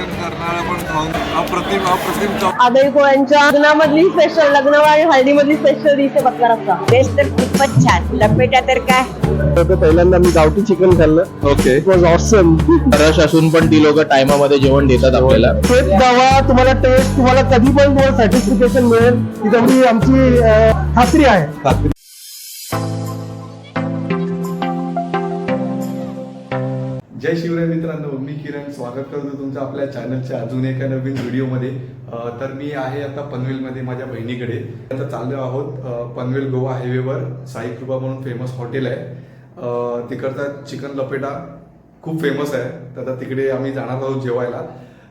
Chicken करणारा पण खाऊन अप्रतिम अप्रतिम लग्नामधली स्पेशल लग्न आणि हळदीमधली स्पेशल डिश आहे बघणार असता. टेस्ट तर खूपच छान. लपेटा तर काय? तर पहिल्यांदा मी गावठी चिकन खाल्लं. Okay it was awesome rush असून पण ती लोक टायमामध्ये जेवण देतात आपल्याला. तेच दवा तुम्हाला टेस्ट तुम्हाला कधी पण तुम्हाला सॅटिस्फिकेशन मिळेल. ही तेवढी आमची अं, खात्री आहे. जय शिवराय मित्रांनो मी किरण. स्वागत करतो तुमचं आपल्या चॅनलच्या अजून एका नवीन व्हिडिओमध्ये तर मी आहे आता पनवेलमध्ये माझ्या बहिणीकडे. आता चाललो आहोत पनवेल गोवा हायवेवर. साई कृपा म्हणून फेमस हॉटेल आहे. तिकडचा चिकन लपेटा खूप फेमस आहे. तर आता तिकडे आम्ही जाणार आहोत जेवायला.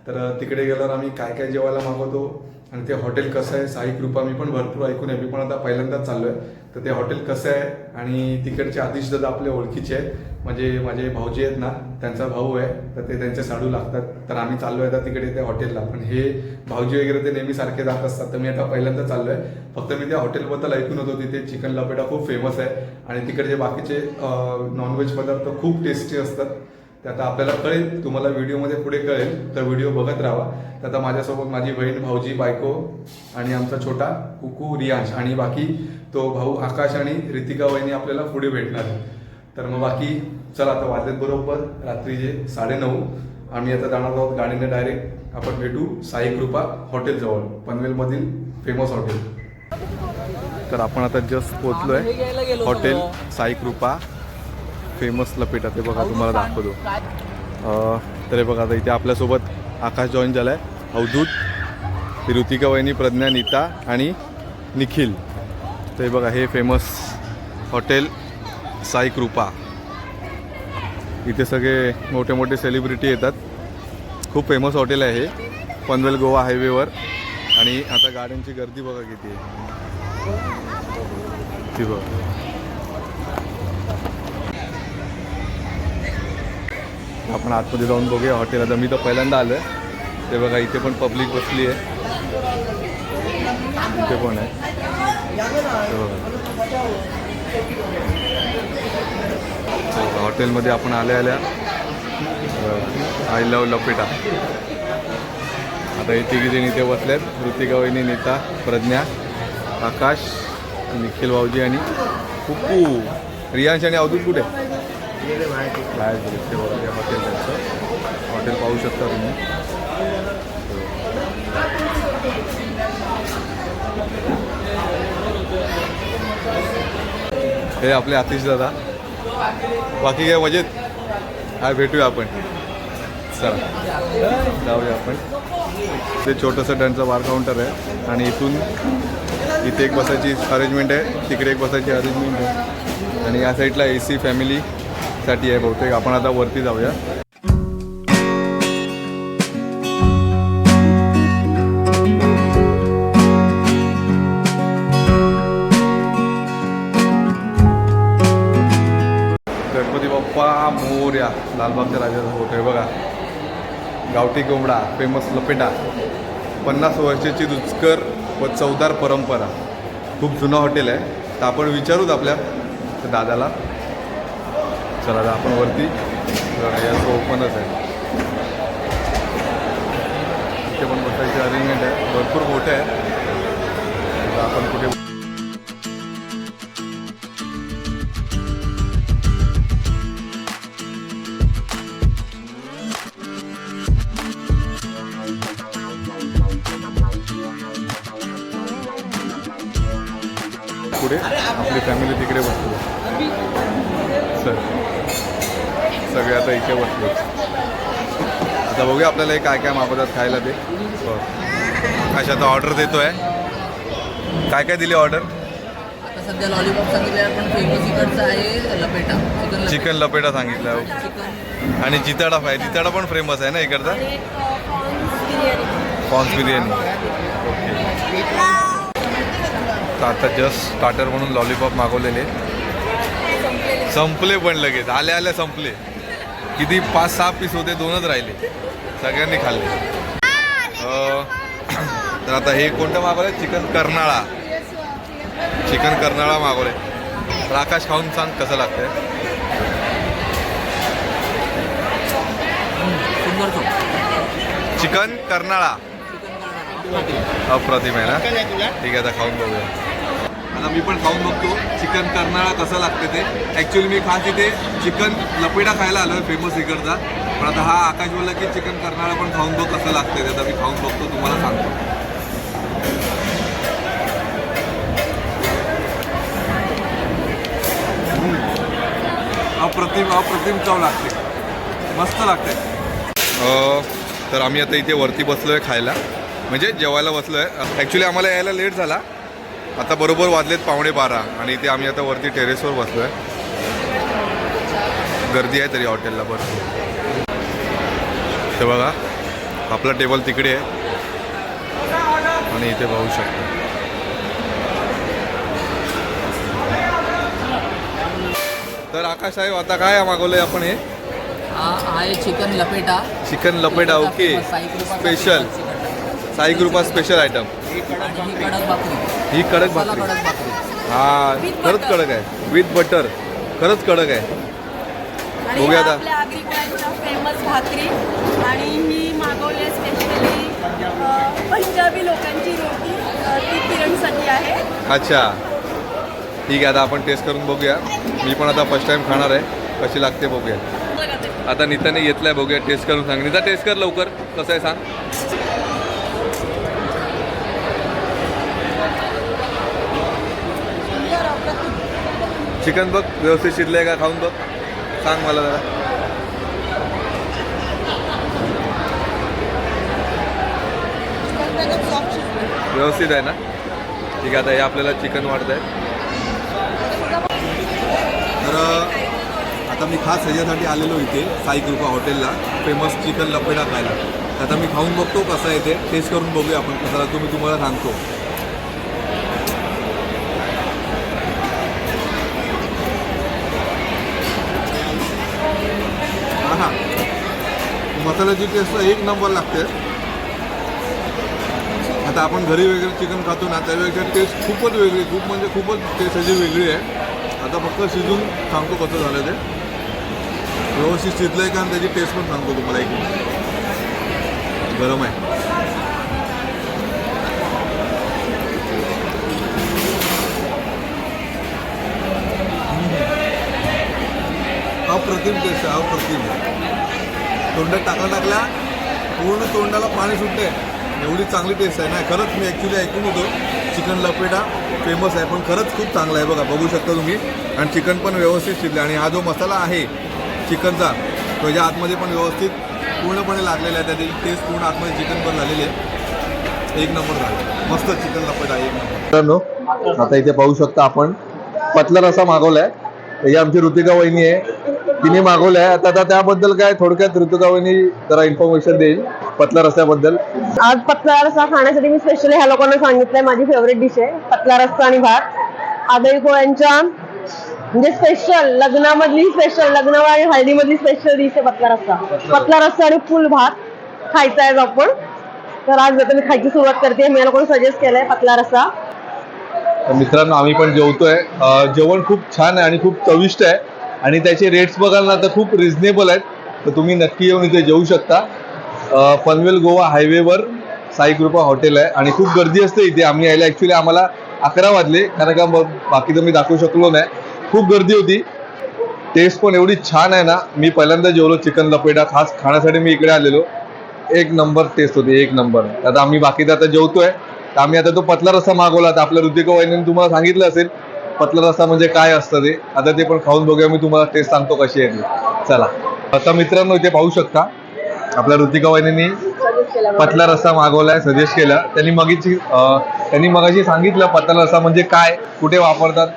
तर तिकडे गेल्यावर आम्ही काय काय जेवायला मागवतो? आणि ते हॉटेल कसं आहे साई कृपा मी पण भरपूर ऐकून आहे. मी पण आता पहिल्यांदाच चाललोय. तर ते हॉटेल कसं आहे आणि तिकडचे आदिश दादा आपले ओळखीचे आहेत. म्हणजे माझे भाऊजी आहेत ना त्यांचा भाऊ आहे तर ते त्यांचे साडू लागतात. तर आम्ही चाललोय आता तिकडे त्या हॉटेलला. पण हे भाऊजी वगैरे ते नेहमी सारखे जात असतात. तर मी आता पहिल्यांदा आहे फक्त मी त्या हॉटेलबद्दल ऐकून होतो. तिथे चिकन लपेटा खूप फेमस आहे. आणि तिकडचे बाकीचे नॉनव्हेज पदार्थ खूप टेस्टी असतात. ते आता आपल्याला कळेल तुम्हाला व्हिडिओमध्ये पुढे कळेल तर व्हिडिओ बघत राहा. तर आता माझ्यासोबत माझी बहीण भाऊजी बायको आणि आमचा छोटा कुकू रियांश आणि बाकी तो भाऊ आकाश आणि रितिका वहिनी आपल्याला पुढे भेटणार आहे. तर मग बाकी चला आता वाजलेत बरोबर रात्रीचे साडेनऊ. आम्ही आता जाणार आहोत गाडीने डायरेक्ट आपण भेटू साई कृपा हॉटेल जवळ पनवेलमधील फेमस हॉटेल तर आपण आता जस्ट पोहोचलोय हॉटेल साई कृपा. फेमस लपेटा ते बघा तुम्हाला दाखवतो. तर हे बघा आता इथे आपल्यासोबत आकाश जॉईन झालाय. अवधूत ही ऋतिका वहिनी प्रज्ञा नीता आणि निखिल. तर हे बघा हे फेमस हॉटेल साई कृपा. इथे सगळे मोठे मोठे सेलिब्रिटी येतात. खूप फेमस हॉटेल आहे हे. पनवेल गोवा हायवेवर आणि आता गाड्यांची गर्दी बघा किती आहे. ती बघा. आपण आतमध्ये जाऊन बघूया. हॉटेल आता मी तर पहिल्यांदा आलो आहे ते बघा इथे पण पब्लिक बसली आहे. इथे पण आहे? बघा. हॉटेलमध्ये आपण आल्या आल्या. आय लव लपेटा. आता हे तिघी इथे बसल्यात ऋतिका वहिनी नीता प्रज्ञा आकाश निखिल भाऊजी आणि कुकू. रियांश आणि अवधूत कुठे? बाहेर गेले बघा हॉटेल त्यांचं हॉटेल पाहू शकता तुम्ही. हे आपले आतिश दादा. बाकी काय मजेत? हा भेटूया आपण. चला. जाऊया आपण. ते छोटंसं त्यांचं बार काउंटर आहे. आणि इथून इथे एक बसायची अरेंजमेंट आहे. तिकडे एक बसायची अरेंजमेंट आहे. आणि या साईडला ए सी फॅमिली त्यासाठी आहे बहुतेक. आपण आता वरती जाऊया. गणपती बाप्पा मोर्या लालबागच्या राजाचा फोटो आहे बघा. गावठी कोंबडा फेमस लपेटा. पन्नास वर्षाची रुचकर व चवदार परंपरा. खूप जुनं हॉटेल आहे. तर आपण विचारूच आपल्या दादाला. चला आता आपण वरती याचं ओपनच आहे. इथे पण बसायची अरेंजमेंट आहे. भरपूर मोठे आहे. आपण कुठे पुढे आपली फॅमिली तिकडे बसतो सर सगळे आता इथे बसलो. आता बघूया आपल्याला हे काय काय मागवतात खायला ते कशा आता ऑर्डर देतोय. काय काय दिली ऑर्डर सध्या लॉलीपॉप सांगितलं पण फेमस इकडचं आहे लपेटा. चिकन चिकन लपेटा सांगितलं. आणि जिताडा फ्राय. जिताडा पण फेमस आहे ना इकडचा? प्रॉन्स बिर्याणी ओके तर आता जस्ट स्टार्टर म्हणून लॉलीपॉप मागवलेले. संपले पण लगेच. आल्या आल्या संपले. किती पाच सहा पीस होते दोनच राहिले. सगळ्यांनी खाल्ले. तर आता हे कोणतं मागवलंय? चिकन कर्नाळा. चिकन कर्नाळा मागवलंय. तर आकाश खाऊन सांग कसं लागतंय. चिकन कर्नाळा. अप्रतिम आहे ना? ठीक आहे आता खाऊन बघूया. आता मी पण खाऊन बघतो. चिकन कर्नाळा कसं लागते ते. ॲक्च्युली मी खास इथे चिकन लपेटा खायला आलो आहे फेमस इकडचा. पण आता हा आकाश बोलला की चिकन कर्नाळा पण खाऊन बघ कसं लागते ते. आता मी खाऊन बघतो तुम्हाला सांगतो. अप्रतिम अप्रतिम चव लागते. मस्त लागते. तर आम्ही आता इथे वरती बसलो आहे खायला. म्हणजे जेवायला बसलो आहे ॲक्च्युली आम्हाला यायला लेट झाला. आता बरोबर वाजलेत पावणे बारा आणि इथे आम्ही आता वरती टेरेसवर बसलो आहे गर्दी आहे तरी हॉटेलला भरपूर. ते बघा आपला टेबल तिकडे आहे. आणि इथे पाहू शकतो. तर आकाश साहेब आता काय मागवलंय आपण हे? आहे चिकन लपेटा. चिकन लपेटा ओके स्पेशल साई कृपा स्पेशल आयटम आणि ही कडक भाकरी. ही कडक मसाला भाकरी. कडक भाकरी. हा खरंच कडक आहे. विथ बटर खरंच कडक आहे. आणि बघूया ह्या आता. आपल्या आग्रिकांच्या फेमस भाकरी. आणि ही मागवली आहे स्पेशली पंजाबी लोकांची रोटी. अ, ती किरणसाठी आहे. अच्छा. ठीक आहे आता आपण टेस्ट करून बघूया. मी पण आता फर्स्ट टाइम खाणार आहे. कशी लागते बघूया. बघा ते. आता नीताने घेतलाय बघूया. टेस्ट करून सांग. नीता टेस्ट कर लवकर. कसं आहे सांग. चिकन बघ व्यवस्थित शिजलंय का खाऊन बघ. सांग मला जरा. व्यवस्थित आहे ना? ठीक आहे आता हे आपल्याला चिकन वाढत आहे तर आता मी खास ह्याच्यासाठी आलेलो इथे साई कृपा हॉटेलला फेमस चिकन लपेटा खायला. आता मी खाऊन बघतो कसं आहे ते टेस्ट करून बघूया आपण. कसं तुम्ही तुम्हाला सांगतो हा मसाल्याची टेस्ट एक नंबर लागते. आता आपण घरी वगैरे चिकन खातो ना त्यापेक्षा टेस्ट खूपच वेगळी खूप म्हणजे खूपच टेस्ट त्याची वेगळी आहे. आता फक्त शिजून सांगतो कसं झालं ते. व्यवस्थित शिजलं आहे का आणि त्याची टेस्ट पण सांगतो तुम्हाला एक गरम आहे. अप्रतिम टेस्ट आहे अप्रतिम. तोंडात टाकला टाकला पूर्ण तोंडाला पाणी सुटते एवढी चांगली टेस्ट आहे ना. खरंच मी ॲक्च्युली ऐकून होतो. चिकन लपेटा फेमस आहे पण खरंच खूप चांगला आहे बघा. बघू शकता तुम्ही. आणि चिकन पण व्यवस्थित शिजलं आणि हा जो मसाला आहे चिकनचा तो याच्या आतमध्ये पण व्यवस्थित पूर्णपणे लागलेला आहे. त्याची टेस्ट पूर्ण आतमध्ये चिकन पण झालेली आहे. एक नंबर झाला. मस्त चिकन लपेटा एक नंबर मित्रांनो आता इथे पाहू शकता आपण. पतला रसा मागवलाय. ही आमची ऋतिका वहिनी आहे. तिने मागवलाय. आता आता त्याबद्दल काय थोडक्यात ऋतिका वहिनी जरा इन्फॉर्मेशन देईल. पतला रस्त्याबद्दल. आज पतला रस्सा खाण्यासाठी मी स्पेशली ह्या लोकांना सांगितलंय. माझी फेवरेट डिश आहे. पतला रस्सा आणि भात. आदई कोळ्यांच्या म्हणजे स्पेशल लग्नामधली स्पेशल लग्न आणि हळदीमधली स्पेशल डिश आहे पतला रस्सा पतला रस्सा आणि फुल भात खायचा आहे आपण. तर आज मी खायची सुरुवात करते. मी लोकांना सजेस्ट केलंय पतला रस्सा तर मित्रांनो आम्ही पण जेवतोय. जेवण खूप छान आहे आणि खूप चविष्ट आहे. आणि त्याचे रेट्स बघाल ना तर खूप रिझनेबल आहेत. तर तुम्ही नक्की येऊन इथे जेऊ शकता. पनवेल गोवा हायवेवर साई कृपा हॉटेल आहे. आणि खूप गर्दी असते इथे. आम्ही यायला ॲक्च्युली आम्हाला अकरा वाजले. कारण का बाकी बाकीचं मी दाखवू शकलो नाही. खूप गर्दी होती. टेस्ट पण एवढी छान आहे ना. मी पहिल्यांदा जेवलो चिकन लपेटा. खास खाण्यासाठी मी इकडे आलेलो. एक नंबर टेस्ट होती. एक नंबर आता आम्ही बाकीचं आता जेवतोय. तर आम्ही आता तो पतला रस्सा मागवला. तर आपल्या ऋतिका वाहिनीने तुम्हाला सांगितलं असेल. पतला रस्सा म्हणजे काय असतं ते? आता ते पण खाऊन बघूया मी तुम्हाला टेस्ट सांगतो कशी आहे चला. आता मित्रांनो इथे पाहू शकता आपल्या ऋतिका वहिनीने पतला रस्सा मागवलाय सजेस्ट केला. त्यांनी मगीची त्यांनी मगाशी सांगितलं पतला रस्सा म्हणजे काय कुठे वापरतात?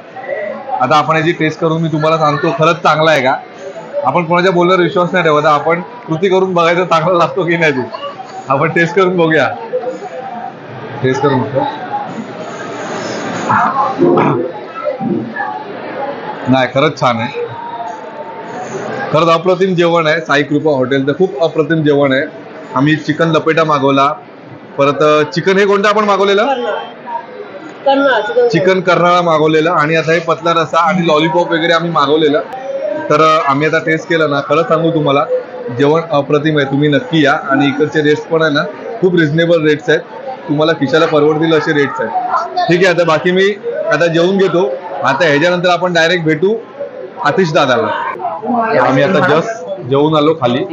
आता आपण याची टेस्ट करून मी तुम्हाला सांगतो खरंच चांगला आहे का? आपण कोणाच्या बोलण्यावर विश्वास नाही ठेवत आपण कृती करून बघायचं चांगला लागतो की नाही ते? आपण टेस्ट करून बघूया. टेस्ट करून नाही खरंच छान आहे. खरंच अप्रतिम जेवण आहे. साई कृपा हॉटेलचं खूप अप्रतिम जेवण आहे. आम्ही चिकन लपेटा मागवला. परत चिकन हे कोणतं आपण मागवलेलं? चिकन कर्नाळा मागवलेलं. आणि आता हे पतला रसा आणि लॉलीपॉप वगैरे आम्ही मागवलेलं. तर आम्ही आता टेस्ट केलं ना. खरंच सांगू तुम्हाला जेवण अप्रतिम आहे. तुम्ही नक्की या. आणि इकडचे रेट्स पण आहे ना खूप रिझनेबल रेट्स आहेत. तुम्हाला खिशाला परवडतील असे रेट्स आहेत. ठीक आहे आता बाकी मी आता जेवून घेतो. आता ह्याच्यानंतर आपण डायरेक्ट भेटू आतिश दादाला. आम्ही आता जस्ट जेवून आलो खाली.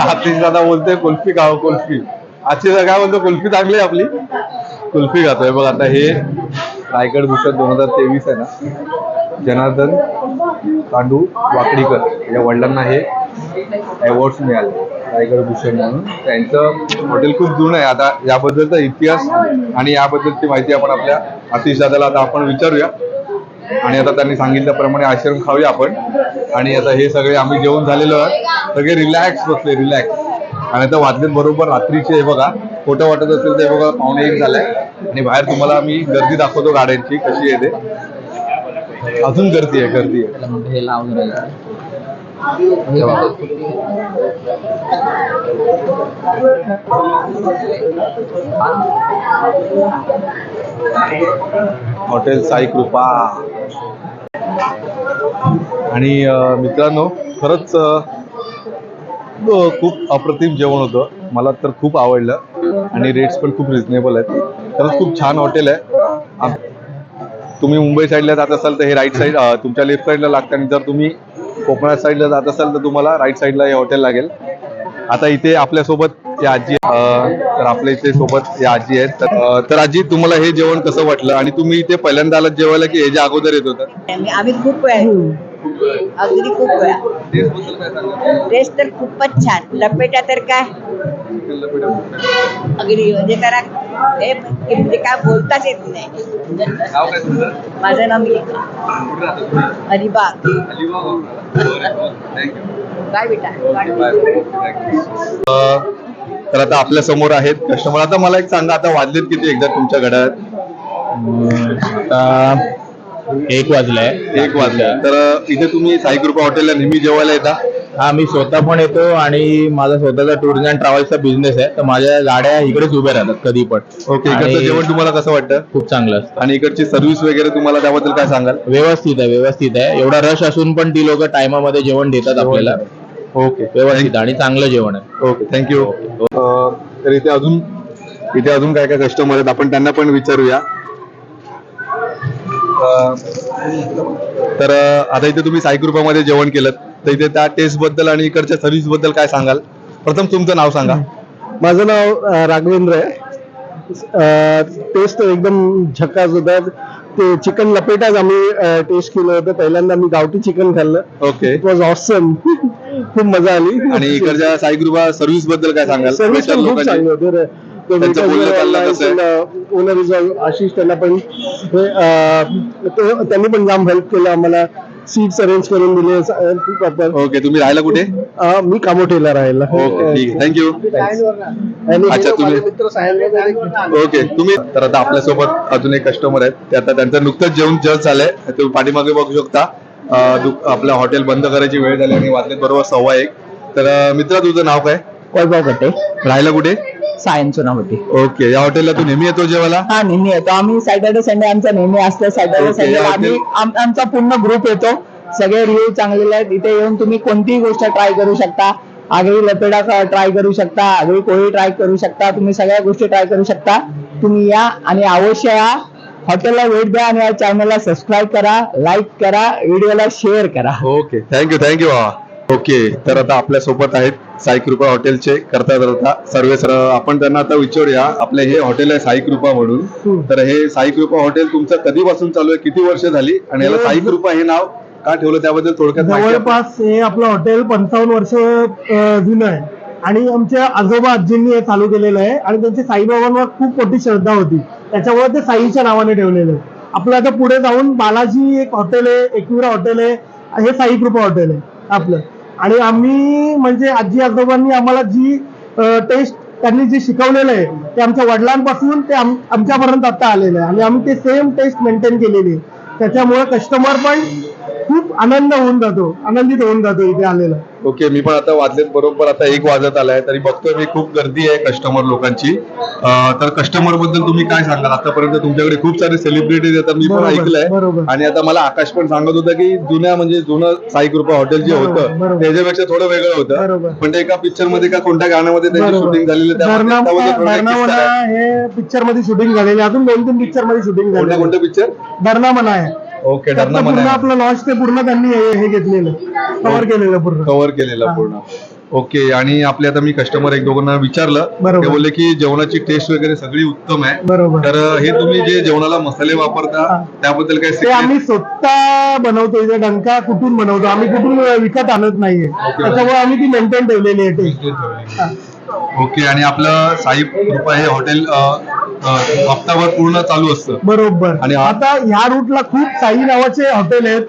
आतिश दादा बोलते कुल्फी खाव कुल्फी. आतिश काय बोलतो कुल्फी चांगली आहे आपली? कुल्फी खातोय बघ आता हे रायगड भूषण दोन हजार तेवीस आहे ना? जनार्दन तांडू वाकडीकर या वडिलांना हे अवॉर्ड्स मिळाले. रायगड भूषण म्हणून. त्यांचं हॉटेल खूप जुनं आहे. आता याबद्दलचा इतिहास आणि याबद्दलची माहिती आपण आपल्या आतिश दादाला आता आपण विचारूया. आणि आता त्यांनी सांगितल्याप्रमाणे आश्रम खाऊया आपण. आणि आता हे सगळे आम्ही जेवण झालेलो आहे सगळे रिलॅक्स बसले रिलॅक्स आणि आता वाजलेत बरोबर रात्रीचे हे बघा. खोटं वाटत असेल ते बघा पावणे एक झालाय आणि बाहेर तुम्हाला मी गर्दी दाखवतो गाड्यांची कशी येते अजून गर्दी आहे गर्दी आहे. हे बघा. हॉटेल साई कृपा. आणि मित्रांनो खरंच खूप अप्रतिम जेवण होतं. मला तर खूप आवडलं आणि रेट्स पण खूप रिझनेबल आहेत. खरंच खूप छान हॉटेल आहे. तुम्ही मुंबई साईडला जात असाल तर हे राईट साईड तुमच्या लेफ्ट साईडला लागतं आणि जर तुम्ही कोकणात साईडला जात असाल तर तुम्हाला राईट साईडला हे हॉटेल लागेल. आता इथे आपल्यासोबत या आजी तर आपल्या इथे सोबत या आजी आहेत. तर आजी तुम्हाला हे जेवण कसं वाटलं? आणि तुम्ही इथे पहिल्यांदा आलात जेवायला की ह्याच्या अगोदर येत होता? आम्ही खूप अगदी खूप वेळा टेस्ट तर खूपच छान. लपेटा तर काय? अगदी म्हणजे त्याला हे म्हणजे काय बोलताच येत नाही. माझं नाव मी. अलिबाग. काय बेटा. अं, तर आता आपल्यासमोर आहेत कस्टमर आता मला एक सांगा आता वाजलेत किती एकदा तुमच्या घड्यात आता एक वाजलाय. एक वाजले तर इथे तुम्ही साई कृपा हॉटेलला नेहमी जेवायला येता? हा मी स्वतः पण येतो आणि माझा स्वतःचा टूर्स अँड ट्रॅव्हल्सचा बिझनेस आहे. तर माझ्या गाड्या इकडेच उभ्या राहतात कधी पण. ओके इकडचं आणि जेवण तुम्हाला कसं वाटतं? खूप चांगलं असतं. आणि इकडची सर्व्हिस वगैरे तुम्हाला त्याबद्दल काय सांगाल? व्यवस्थित आहे व्यवस्थित आहे. एवढा रश असून पण ती लोक टायमामध्ये जेवण देतात आपल्याला. ओके. व्यवस्थित आणि चांगलं जेवण आहे. ओके थँक्यू तर इथे अजून इथे अजून काय काय कस्टमर आहेत? आपण त्यांना पण विचारूया. तर आता इथे तुम्ही साई कृपामध्ये जेवण केलं. तर इथे त्या टेस्टबद्दल आणि इकडच्या सर्व्हिसबद्दल काय सांगाल? प्रथम तुमचं नाव सांगा. माझं नाव राघवेंद्र आहे. टेस्ट एकदम झकास होता. ते चिकन लपेटाच आम्ही टेस्ट केलं होतं. पहिल्यांदा मी गावठी चिकन खाल्लं. ओके इट वॉज ऑसम खूप मजा आली. आणि इकडच्या साई कृपा सर्व्हिसबद्दल काय सांगाल? सर्व्हिस खूप? चांगली होते. त्यांचं बोलणं चालणं कसं आहे? ओनर इज आशिष त्यांना पण हे, अं, ते- त्यांनी पण जाम हेल्प केलं आम्हाला. सीट्स अरेंज करून दिले प्रॉपर ओके तुम्ही राहायला कुठे? मी कामोठेला ओके ठीक आहे. थँक्यू आणि अच्छा, तुम्ही- माझे मित्र साहेब ओके तुम्ही तर आता आपल्यासोबत अजून एक कस्टमर आहेत. ते आता त्यांचं नुकतंच जेवण जस्ट झालंय. तुम्ही पाठीमागे बघू शकता. अं, दु- आपलं हॉटेल बंद करायची वेळ झाली आणि वाजले बरोबर सव्वा एक. तर अं, मित्रा तुझं नाव काय? वैभव गटे राहायला कुठे? सायन चुनावटी ओके या हॉटेलला तू नेहमी येतो जेवायला? हा नेहमी येतो. आम्ही सॅटर्डे संडे आमचा नेहमी असतो सॅटर्डे Okay, संडे या आम्ही hotel- आम- आमचा पूर्ण ग्रुप येतो. सगळे रिव्ह्यू चांगलेले आहेत. इथे येऊन तुम्ही कोणतीही गोष्ट ट्राय करू शकता. आगरी लपेडा ट्राय करू शकता. आगरी कोळी ट्राय करू शकता. तुम्ही सगळ्या गोष्टी ट्राय करू शकता. तुम्ही या आणि अवश्य या. हॉटेलला भेट द्या आणि या चॅनलला सबस्क्राईब करा लाईक करा व्हिडिओला शेअर करा. Okay thank you thank you बाबा ओके तर आता आपल्यासोबत आहेत साई कृपा हॉटेलचे करता करता सर्वे सर आपण त्यांना आता विचारूया आपलं हे हॉटेल आहे साई कृपा म्हणून. तर हे साई कृपा हॉटेल तुमचं कधीपासून चालू आहे? किती वर्ष झाली? आणि याला साई कृपा हे नाव का ठेवलं? त्याबद्दल थोडक्यात जवळपास हे आपलं हॉटेल पंचावन्न वर्ष जुनं आहे. आणि आमच्या आजोबा आजींनी हे चालू केलेलं आहे. आणि त्यांची साईबाबांवर खूप मोठी श्रद्धा होती. त्याच्यामुळे ते साईच्या नावाने ठेवलेलं आहे. आपलं आता पुढे जाऊन बालाजी एक हॉटेल आहे एकविरा हॉटेल आहे हे साई कृपा हॉटेल आहे आपलं. आणि आम्ही म्हणजे आजी आजोबांनी आम्हाला जी टेस्ट त्यांनी जे शिकवलेलं आहे ते आमच्या वडिलांपासून ते आमच्यापर्यंत आता आलेलं आहे. आणि आम्ही ते सेम टेस्ट मेंटेन केलेली आहे. त्याच्यामुळे कस्टमर पण खूप आनंद होऊन जातो आनंदित होऊन जातो इथे आलेला. ओके मी पण आता वाजलेत बरोबर आता एक वाजत आलाय तरी बघतोय मी खूप गर्दी आहे कस्टमर लोकांची. अं, तर कस्टमरबद्दल तुम्ही काय सांगाल? आतापर्यंत तुमच्याकडे खूप सारे सेलिब्रिटीज येतात मी पण बरोबर, ऐकलंय. बरोबर. आणि आता मला आकाश पण सांगत होतं की जुन्या म्हणजे जुनं साई कृपा हॉटेल जे बरोबर, होतं बरोबर. त्याच्यापेक्षा थोडं वेगळं बरोबर. होतं पण ते एका पिक्चरमध्ये का कोणत्या गाण्यामध्ये त्याची शूटिंग झालेली आहे, त्यामध्ये- त्यामध्ये थोडा एक किस्सा धर्णामना आहे. हे पिक्चरमध्ये शूटिंग झालेले अजून दोन तीन पिक्चरमध्ये शूटिंग कोणत्या झालेले कोणतं पिक्चर धर्णामना आहे. ओके त्यातलं पूर्ण आपलं लॉन्च ते पूर्ण त्यांनी हे हे घेतलेलं. कव्हर केलेलं पूर्ण. कव्हर केलेला. पूर्ण. ओके आणि आपले आता मी कस्टमर एक दोघांना विचारलं. बरोबर. ते बोलले की जेवणाची टेस्ट वगैरे सगळी उत्तम आहे. बरोबर. तर हे तुम्ही जे जेवणाला मसाले वापरता हा. त्याबद्दल काय ते secret? आम्ही स्वतः बनवतो इथे डंका कुठून बनवतो. आम्ही कुठून विकत आणत नाहीये. त्याच्यामुळे आम्ही ती मेंटेन ठेवलेली आहे. टेस्ट ओके आणि आपलं साई कृपा हे हॉटेल हप्ताभर पूर्ण चालू असतं. बरोबर. आणि आता ह्या रूटला खूप साई नावाचे हॉटेल आहेत.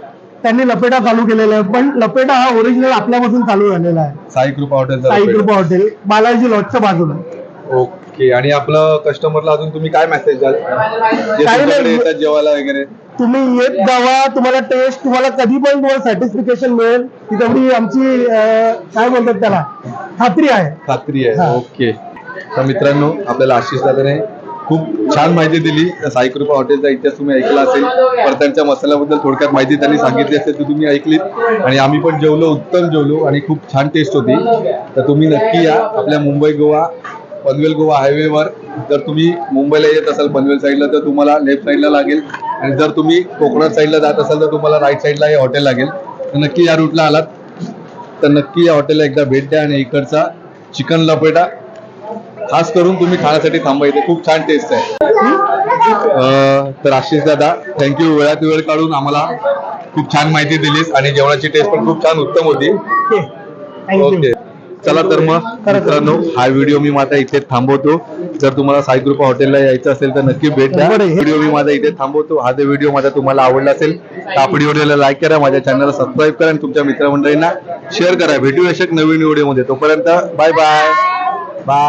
त्यांनी लपेटा चालू केलेला आहे पण लपेटा हा ओरिजिनल आपल्यापासून चालू झालेला आहे. साई कृपा हॉटेल साई कृपा हॉटेल बालाजी लॉजच्या बाजूला. ओके. आणि आपलं कस्टमरला अजून तुम्ही काय मेसेज द्याल? जे काही तुमच्याकडे नाही. येतात जेवायला वगैरे. तुम्ही येत जावा. तुम्हाला टेस्ट तुम्हाला कधी पण तुम्हाला सॅटिस्फिकेशन मिळेल. ही तेवढी आमची अं, काय म्हणतात त्याला? खात्री आहे. खात्री हा. आहे ओके. तर मित्रांनो आपल्याला आशिष दादाने खूप छान माहिती दिली. साईकृपा हॉटेलचा इतिहास तुम्ही ऐकला असेल परतांच्या मसाल्याबद्दल थोडक्यात माहिती त्यांनी सांगितली असेल ती तुम्ही ऐकलीत. आणि आम्ही पण जेवलो उत्तम जेवलो आणि खूप छान टेस्ट होती. तर तुम्ही नक्की या. आपल्या मुंबई गोवा पनवेल गोवा हायवेवर जर तुम्ही मुंबईला येत असाल पनवेल साईडला तर तुम्हाला लेफ्ट साईडला लागेल. आणि जर तुम्ही कोकणात साईडला जात असाल तर तुम्हाला राईट साईडला हे हॉटेल लागेल. तर नक्की या रूटला आलात. तर नक्की या हॉटेलला एकदा भेट द्या आणि इकडचा चिकन लपेटा. खास करून तुम्ही खाण्यासाठी थांबा इथे खूप छान टेस्ट आहे. तर आशिष दादा थँक्यू वेळात वेळ काढून आम्हाला खूप छान माहिती दिलीस आणि जेवणाची टेस्ट पण खूप छान उत्तम होती. ओके चला तर मग मित्रांनो हा व्हिडिओ मी माझा इथे थांबवतो. जर तुम्हाला साई कृपा हॉटेलला यायचं असेल तर नक्की भेट द्या. व्हिडिओ मी माझा इथे थांबवतो. हा जर व्हिडिओ माझा तुम्हाला आवडला असेल तर आपण व्हिडिओला लाईक करा माझ्या चॅनलला सबस्क्राईब करा आणि तुमच्या मित्रमंडळींना शेअर करा. भेटू अशा नवीन व्हिडिओमध्ये तोपर्यंत बाय बाय बाय